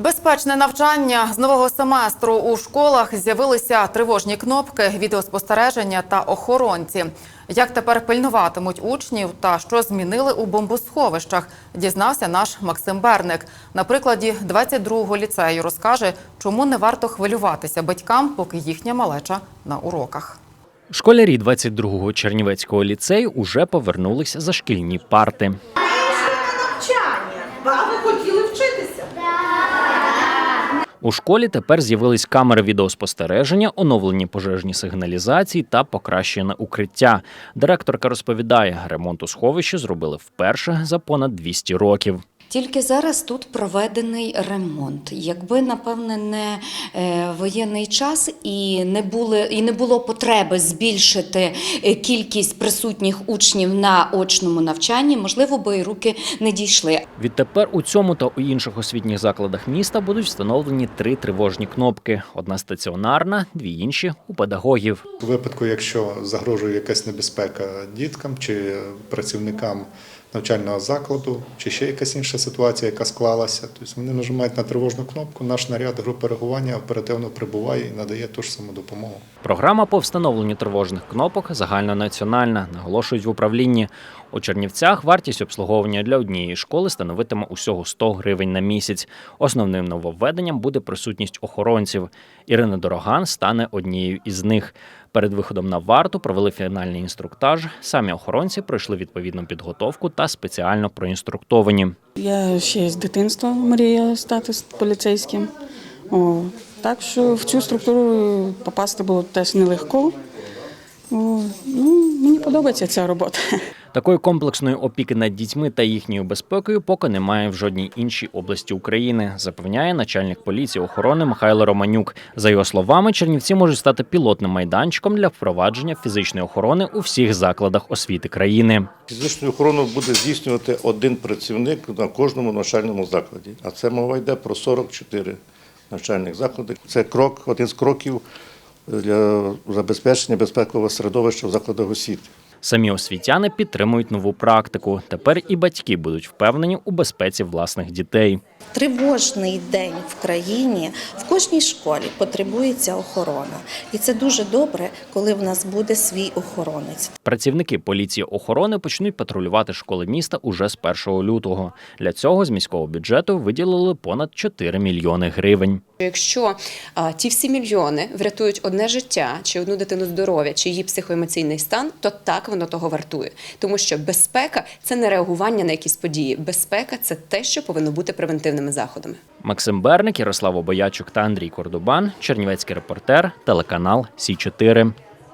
Безпечне навчання з нового семестру у школах з'явилися тривожні кнопки, відеоспостереження та охоронці. Як тепер пильнуватимуть учнів та що змінили у бомбосховищах, дізнався наш Максим Берник. На прикладі 22-го ліцею розкаже, чому не варто хвилюватися батькам, поки їхня малеча на уроках. Школярі 22-го Чернівецького ліцею уже повернулися за шкільні парти. навчання. А ви хотіли вчитися? У школі тепер з'явились камери відеоспостереження, оновлені пожежні сигналізації та покращене укриття. Директорка розповідає, ремонт у сховищі зробили вперше за понад 200 років. Тільки зараз тут проведений ремонт. Якби, напевне, не е, воєнний час і не, були, і не було потреби збільшити е, кількість присутніх учнів на очному навчанні, можливо, би і руки не дійшли. Відтепер у цьому та у інших освітніх закладах міста будуть встановлені три тривожні кнопки: одна стаціонарна, дві інші у педагогів. У випадку, якщо загрожує якась небезпека діткам чи працівникам навчального закладу, чи ще якась інша ситуація, яка склалася, тобто вони нажимають на тривожну кнопку, наш наряд групи реагування оперативно прибуває і надає ту ж саму допомогу. Програма по встановленню тривожних кнопок загальнонаціональна, наголошують в управлінні. У Чернівцях вартість обслуговування для однієї школи становитиме усього 100 гривень на місяць. Основним нововведенням буде присутність охоронців. Ірина Дороган стане однією із них. Перед виходом на варту провели фінальний інструктаж. Самі охоронці пройшли відповідну підготовку та спеціально проінструктовані. Я ще з дитинства мрія стати поліцейським. О, так що в цю структуру попасти було теж нелегко. О, ну, мені подобається ця робота. Такої комплексної опіки над дітьми та їхньою безпекою поки немає в жодній іншій області України, запевняє начальник поліції охорони Михайло Романюк. За його словами, Чернівці можуть стати пілотним майданчиком для впровадження фізичної охорони у всіх закладах освіти країни. Фізичну охорону буде здійснювати один працівник на кожному навчальному закладі. А це мова йде про 44 навчальних заклади. Це крок, один з кроків для забезпечення безпекового середовища в закладах освіти. Самі освітяни підтримують нову практику. Тепер і батьки будуть впевнені у безпеці власних дітей. Тривожний день в країні в кожній школі потребується охорона. І це дуже добре, коли в нас буде свій охоронець. Працівники поліції охорони почнуть патрулювати школи міста уже з 1 лютого. Для цього з міського бюджету виділили понад 4 мільйони гривень. Якщо а, ті всі мільйони врятують одне життя, чи одну дитину здоров'я, чи її психоемоційний стан, то так воно того вартує. Тому що безпека це не реагування на якісь події. Безпека це те, що повинно бути превентивними заходами. Максим Берник, Ярослав Обоячук та Андрій Кордубан, Чернівецький репортер, телеканал Сі 4